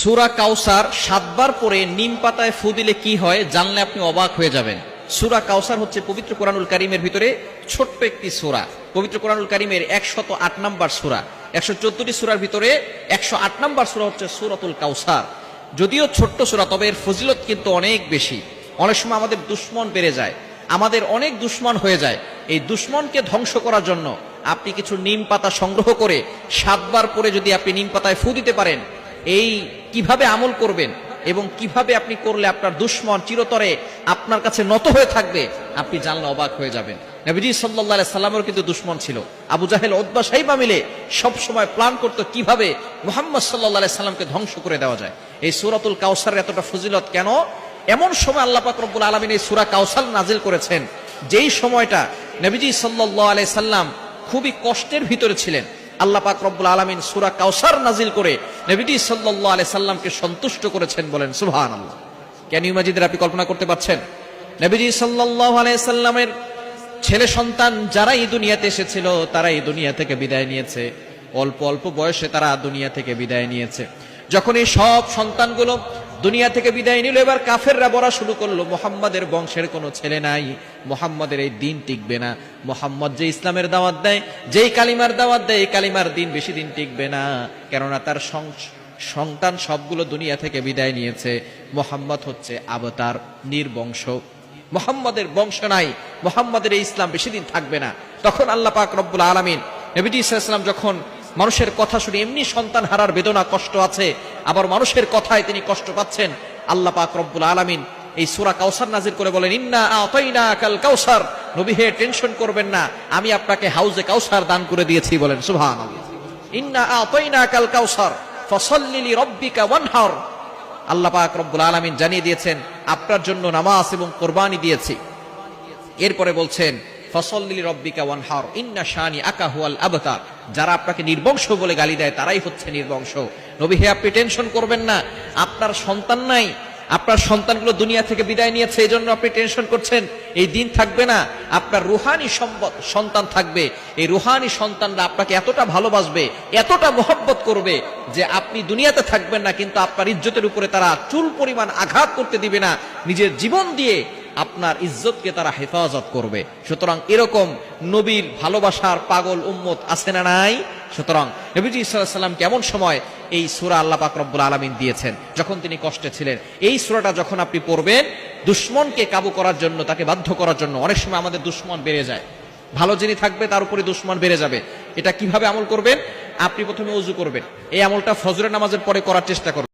সুরা কাউসার সাতবার পরে নিম পাতায় ফু দিলে কি হয় জানলে আপনি অবাক হয়ে যাবেন। সুরা কাউসার হচ্ছে পবিত্র কোরআনুল কারিমের ভিতরে ছোট্ট একটি সুরা। পবিত্র কোরআনুল কারিমের একশত আট নম্বর সুরা। একশো চোদ্দটি সুরার ভিতরে একশো আট নম্বর সুরা হচ্ছে সুরাতুল কাউসার। যদিও ছোট্ট সুরা, তবে এর ফজিলত কিন্তু অনেক বেশি। অনেক সময় আমাদের দুশ্মন বেড়ে যায়। আমাদের অনেক দুশ্মন হয়ে যায়। এই দুশ্মনকে ধ্বংস করার জন্য আপনি কিছু নিম পাতা সংগ্রহ করে সাতবার পরে যদি আপনি নিম পাতায় ফু দিতে পারেন এই কীভাবে আমল করবেন এবং কীভাবে আপনি করলে আপনার দুশ্মন চিরতরে আপনার কাছে নত হয়ে থাকবে, আপনি জানলে অবাক হয়ে যাবেন। নবীজি সাল্লাহ সাল্লামের কিন্তু দুশ্মন ছিল। আবু জাহেল ওদ্বা সাইবা মিলে সব সময় প্ল্যান করতো কীভাবে মোহাম্মদ সাল্লাহ সাল্লামকে ধ্বংস করে দেওয়া যায়। এই সুরাতুল কাউসারের এতটা ফজিলত কেন? এমন সময় আল্লাহ পাক রব্বুল আলমিন এই সুরা কাউসাল নাজিল করেছেন, যেই সময়টা নবীজি সাল্লাহ আলাই সাল্লাম খুবই কষ্টের ভিতরে ছিলেন। আল্লাহ পাক রব্বুল আলমিন সুরা কাউসার নাজিল করে নবীজি সাল্লাহ আলাই সাল্লামকে সন্তুষ্ট করেছেন বলেন সুহান আল্লাহ কেন ইমাজিদের আপনি কল্পনা করতে পারছেন? নবীজি সাল্লাহ আলাই সাল্লামের ছেলে সন্তান যারা এই দুনিয়াতে এসেছিল, তারা এই দুনিয়া থেকে বিদায় নিয়েছে। অল্প অল্প বয়সে তারা দুনিয়া থেকে বিদায় নিয়েছে। যখন এই সব সন্তানগুলো দুনিয়া থেকে বিদায় নিল, এবার কাফেররা বলা শুরু করল। মোহাম্মদের বংশের কোনো ছেলে নাই, মোহাম্মদের এই দিন টিকবে না। মোহাম্মদ যে ইসলামের দাওয়াত দেয়, যেই কালিমার দাওয়াত দেয়, এই কালিমার দিন বেশি দিন টিকবে না। কেননা তার সন্তান সবগুলো দুনিয়া থেকে বিদায় নিয়েছে। মোহাম্মদ হচ্ছে আবতার, নির্বংশ। মোহাম্মদের বংশ নাই, মোহাম্মদের এই ইসলাম বেশি দিন থাকবে না। তখন আল্লাহ পাক রব্বুল আলমিন নবীজি ইসলাম যখন মানুষের কথা শুনে এমনি সন্তান হারার বেদনা, কষ্ট আছে। আবার মানুষের কথায় তিনি কষ্ট পাচ্ছেন। আল্লাহ পাক রব্বুল আলমিন এই সুরা কাউসার নাজির করে বলেন, ইন্না আতাইনা কাল কাউসার নবী হে, টেনশন করবেন না। আমি আপনাকে হাউজে কাউসার দান করে দিয়েছি বলেন সুবহান ইন্না আতাইনা কাল কাউসার ফসল্লিলি রব্বিকা ওয়ানহার। আল্লাহ পাক রব্বুল আলমিন জানিয়ে দিয়েছেন, আপনার জন্য নামাজ এবং কোরবানি দিয়েছি। এরপরে বলছেন ফসল্লি রব্বিকা ওয়ানহার, ইন্না শানি আকাহুয়াল আবতার। যারা আপনাকে নির্বংশ বলে গালি দেয়, তারাই হচ্ছে নির্বংশ। নবী হে, আপনি টেনশন করবেন না, আপনার সন্তান নাই। আপনার সন্তানগুলো দুনিয়া থেকে বিদায় নিয়েছে এই জন্য আপনি টেনশন করছেন। এই দিন থাকবে না, আপনার রুহানি সন্তান থাকবে। এই রুহানি সন্তানরা আপনাকে এতটা ভালোবাসবে, এতটা মোহব্বত করবে, যে আপনি দুনিয়াতে থাকবেন না, কিন্তু আপনার ইজ্জতের উপরে তারা চুল পরিমাণ আঘাত করতে দিবে না। নিজের জীবন দিয়ে আপনার ইজ্জতকে তারা হেফাজত করবে। সুতরাং এরকম নবীর ভালোবাসার পাগল উম্মত আছে না নাই? সুতরাং নবীজি সাল্লাম কেমন সময় এই সুরা আল্লাহ পাক রব্বুল আলমিন দিয়েছেন? যখন তিনি কষ্টে ছিলেন। এই সুরাটা যখন আপনি পড়বেন, দুশ্মনকে কাবু করার জন্য, তাকে বাধ্য করার জন্য অনেক সময় আমাদের দুশ্মন বেড়ে যায়। ভালো যিনি থাকবে, তার উপরে দুশ্মন বেড়ে যাবে। এটা কীভাবে আমল করবেন? আপনি প্রথমে উজু করবেন। এই আমলটা ফজরের নামাজের পরে করার চেষ্টা করবেন।